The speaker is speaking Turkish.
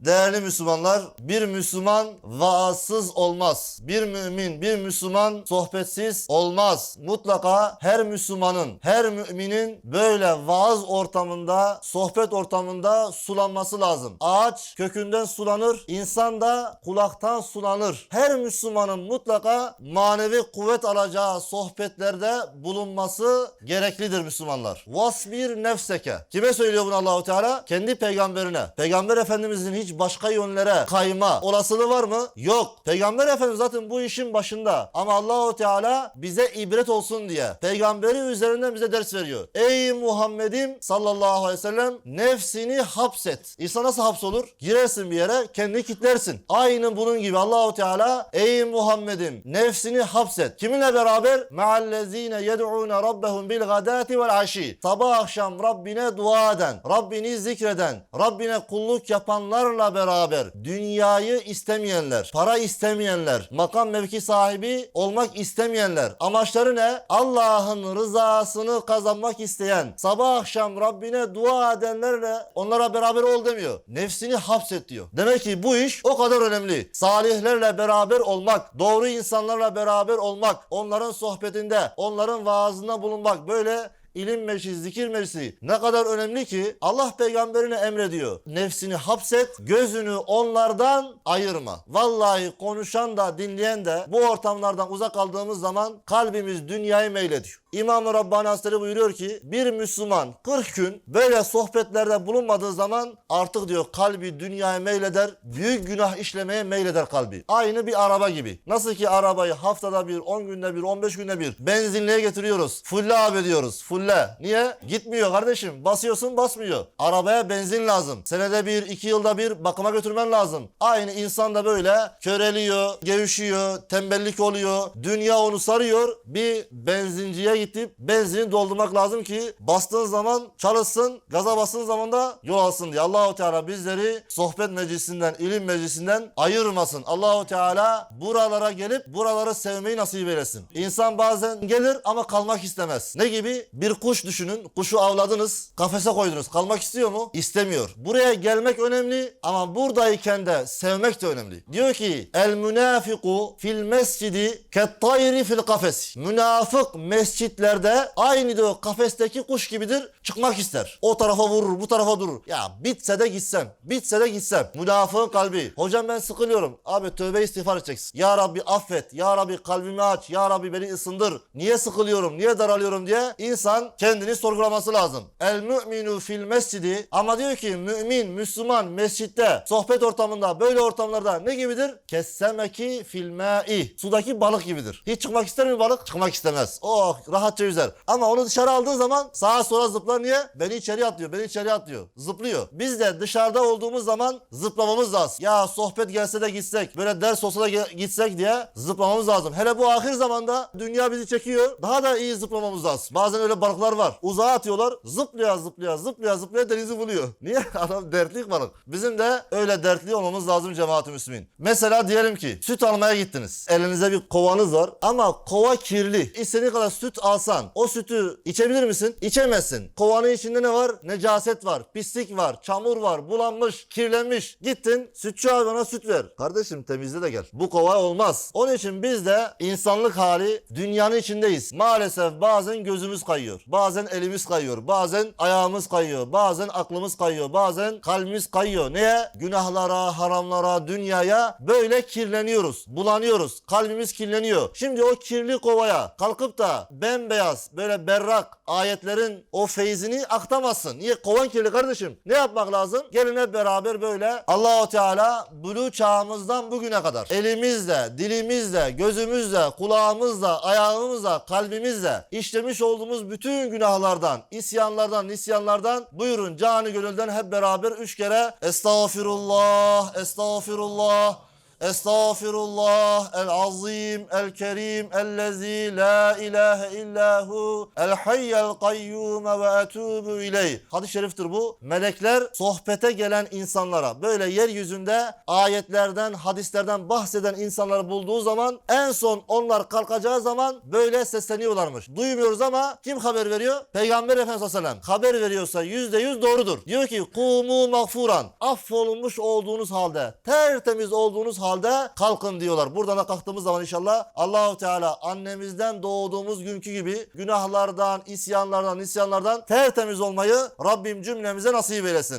Değerli Müslümanlar, bir Müslüman vaazsız olmaz. Bir mümin, bir Müslüman sohbetsiz olmaz. Mutlaka her Müslümanın, her müminin böyle vaaz ortamında, sohbet ortamında sulanması lazım. Ağaç kökünden sulanır, insan da kulaktan sulanır. Her Müslümanın mutlaka manevi kuvvet alacağı sohbetlerde bulunması gereklidir Müslümanlar. Vasbir nefseke. Kime söylüyor bunu Allahu Teala? Kendi peygamberine. Peygamber Efendimizin hiç başka yönlere kayma olasılığı var mı? Yok. Peygamber Efendimiz zaten bu işin başında. Ama Allahu Teala bize ibret olsun diye peygamberi üzerinden bize ders veriyor. Ey Muhammed'im sallallahu aleyhi ve sellem nefsini hapset. İnsan nasıl hapsolur? Girersin bir yere kendini kitlersin. Aynı bunun gibi Allahu Teala ey Muhammed'im nefsini hapset. Kiminle beraber? Ma'allezine yed'une rabbehum bil gadati vel aşi. Sabah akşam Rabbine dua eden, Rabbini zikreden, Rabbine kulluk yapanlarla beraber dünyayı istemeyenler, para istemeyenler, makam mevki sahibi olmak istemeyenler. Amaçları ne? Allah'ın rızasını kazanmak isteyen, sabah akşam Rabbine dua edenlerle onlara beraber ol demiyor. Nefsini hapset diyor. Demek ki bu iş o kadar önemli. Salihlerle beraber olmak, doğru insanlarla beraber olmak, onların sohbetinde, onların vaazında bulunmak böyle ilim meclisi, zikir meclisi ne kadar önemli ki Allah peygamberine emrediyor. Nefsini hapset, gözünü onlardan ayırma. Vallahi konuşan da dinleyen de bu ortamlardan uzak kaldığımız zaman kalbimiz dünyayı meylediyor. İmam-ı Rabbani Hazretleri buyuruyor ki bir Müslüman 40 gün böyle sohbetlerde bulunmadığı zaman artık diyor kalbi dünyaya meyleder, büyük günah işlemeye meyleder kalbi. Aynı bir araba gibi. Nasıl ki arabayı haftada bir, 10 günde bir, 15 günde bir benzinliğe getiriyoruz. Fulle abi diyoruz. Fulle. Niye? Gitmiyor kardeşim. Basıyorsun basmıyor. Arabaya benzin lazım. Senede bir, iki yılda bir bakıma götürmen lazım. Aynı insan da böyle köreliyor, gevşiyor, tembellik oluyor. Dünya onu sarıyor. Bir benzinciye gidip benzini doldurmak lazım ki bastığın zaman çalışsın, gaza bastığın zaman da yol alsın diye. Allahu Teala bizleri sohbet meclisinden, ilim meclisinden ayırmasın. Allahu Teala buralara gelip buraları sevmeyi nasip eylesin. İnsan bazen gelir ama kalmak istemez. Ne gibi? Bir kuş düşünün. Kuşu avladınız, kafese koydunuz. Kalmak istiyor mu? İstemiyor. Buraya gelmek önemli ama buradayken de sevmek de önemli. Diyor ki el münafiku fil mescidi kettayri fil kafes. Münafık mescitlerde aynı diyor kafesteki kuş gibidir. Çıkmak ister. O tarafa vurur, bu tarafa durur. Ya bitse de gitsem. Bitse de gitsem. Münafığın kalbi. Hocam ben sıkılıyorum. Abi tövbe istiğfar edeceksin. Ya Rabbi affet. Ya Rabbi kalbimi aç. Ya Rabbi beni ısındır. Niye sıkılıyorum? Niye daralıyorum diye insan kendini sorgulaması lazım. El müminu fil mescidi ama diyor ki mümin, Müslüman mescitte, sohbet ortamında, böyle ortamlarda ne gibidir? Kessemeki fil ma'i. Sudaki balık gibidir. Hiç çıkmak ister mi balık? Çıkmak istemez. Oh rahatça yüzer. Ama onu dışarı aldığın zaman sağa sola zıplar niye? Beni içeri atlıyor, beni içeri atlıyor. Zıplıyor. Biz de dışarıda olduğumuz zaman zıplamamız lazım. Ya sohbet gelse de gitsek, böyle ders olsa da gitsek diye zıplamamız lazım. Hele bu ahir zamanda dünya bizi çekiyor. Daha da iyi zıplamamız lazım. Bazen öyle balıklar var. Uzağa atıyorlar. Zıplaya zıplaya zıplaya zıplaya denizi buluyor. Niye? Adam dertlik balık. Bizim de öyle dertli olmamız lazım cemaat-i müslümin. Mesela diyelim ki süt almaya gittiniz. Elinize bir kovanız var ama kova kirli. İstediğin kadar süt alsan o sütü içebilir misin? İçemezsin. Kovanın içinde ne var? Necaset var, pislik var, çamur var, bulanmış, kirlenmiş. Gittin sütçü abi bana süt ver. Kardeşim temizle de gel. Bu kova olmaz. Onun için biz de insanlık hali dünyanın içindeyiz. Maalesef bazen gözümüz kayıyor. Bazen elimiz kayıyor. Bazen ayağımız kayıyor. Bazen aklımız kayıyor. Bazen kalbimiz kayıyor. Neye? Günahlara, haramlara, dünyaya böyle kirleniyoruz. Bulanıyoruz. Kalbimiz kirleniyor. Şimdi o kirli kovaya kalkıp da bembeyaz böyle berrak ayetlerin o feyzini aktamazsın. Niye? Kovan kirli kardeşim. Ne yapmak lazım? Gelin hep beraber böyle Allahu Teala bulu çağımızdan bugüne kadar elimizle, dilimizle, gözümüzle, kulağımızla, ayağımızla, kalbimizle işlemiş olduğumuz bütün günahlardan, isyanlardan, nisyanlardan buyurun. Canı gönülden hep beraber üç kere Estağfirullah, Estağfirullah, Estağfirullah el azim el kerim ellezî la ilahe illahu el hayyel kayyume ve etubu ileyh. Hadis-i şeriftir bu. Melekler sohbete gelen insanlara böyle yeryüzünde ayetlerden, hadislerden bahseden insanları bulduğu zaman en son onlar kalkacağı zaman böyle sesleniyorlarmış. Duymuyoruz ama kim haber veriyor? Peygamber Efendimiz Aleyhisselam. Haber veriyorsa yüzde yüz doğrudur. Diyor ki kumu mağfuran. Affolunmuş olduğunuz halde, tertemiz olduğunuz halde kalkın diyorlar. Buradan da kalktığımız zaman inşallah Allahu Teala annemizden doğduğumuz günkü gibi günahlardan, isyanlardan, nisyanlardan tertemiz olmayı Rabbim cümlemize nasip eylesin.